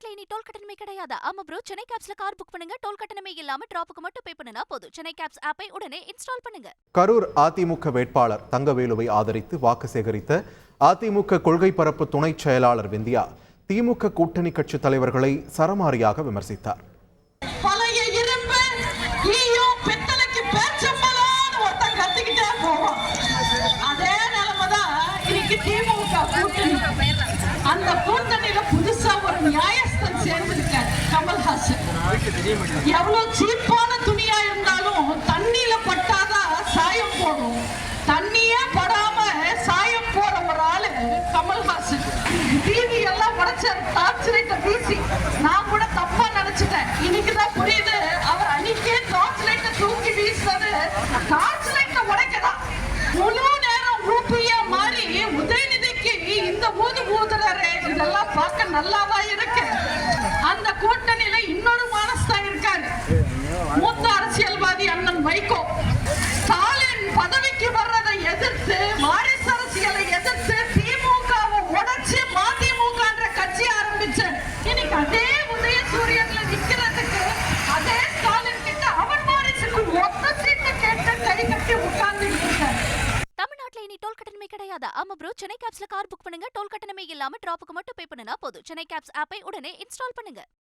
தமிழ்நாட்டுல இனி டோல் கட்டணமே கிடையாது. ஆமா ப்ரோ சென்னை கேப்ஸ்ல கார் புக் பண்ணுங்க. டோல் கட்டணமே இல்லாம டிராப்புக்கு மட்டும் பே பண்ணுனா போதும். சென்னை கேப்ஸ் ஆப்பை உடனே இன்ஸ்டால் பண்ணுங்க. கரூர் அதிமுக வேட்பாளர் தங்கவேலுவை ஆதரித்து வாக்கு சேகரித்த அதிமுக கொள்கை பரப்பு துணைச் செயலாளர் விந்தியா திமுக கூட்டணி கட்சி தலைவர்களை சரமாரியாக விமர்சித்தார். அந்த கூட்டணியில புதுசா ஒரு ரத்தம் சேர்ந்திருக்காரு. கமல்ஹாசன். எவ்வளவு சீப்பான துணியா இருந்தாலும் தண்ணியில பட்டாதான் சாயம் போடும். தண்ணியே படாம சாயம் போற ஒரு ஆளு கமல்ஹாசன். டிவி எல்லாம் உடைச்சாரு டார்ச் வீசி. நான் கூட தப்பா நினைச்சிட்டேன். இன்னைக்கு தான் புரியுது. அவர் அன்னைக்கே டார்ச் தூக்கி வீசினது டார்ச் உடைக்கதான். முழு நேரம் ஊப்பியா மாறி உதயநிதிக்கு இந்த ஊது ஊதுறாரு இதெல்லாம் பார்க்க நல்லாதான் இருக்கு. அந்த கூட்டணியில இன்னொரு மானஸ்தான் இருக்காரு. மூத்த அரசியல்வாதி அண்ணன் வைகோ. கிடையாது ஆமா ப்ரோ சென்னை கேப்ஸ்ல கார் புக் பண்ணுங்க. டோல் கட்டணமே இல்லாம டிராப்புக்கு மட்டும் பே பண்ணுனா போதும். சென்னை கேப்ஸ் ஆப்பை உடனே இன்ஸ்டால் பண்ணுங்க.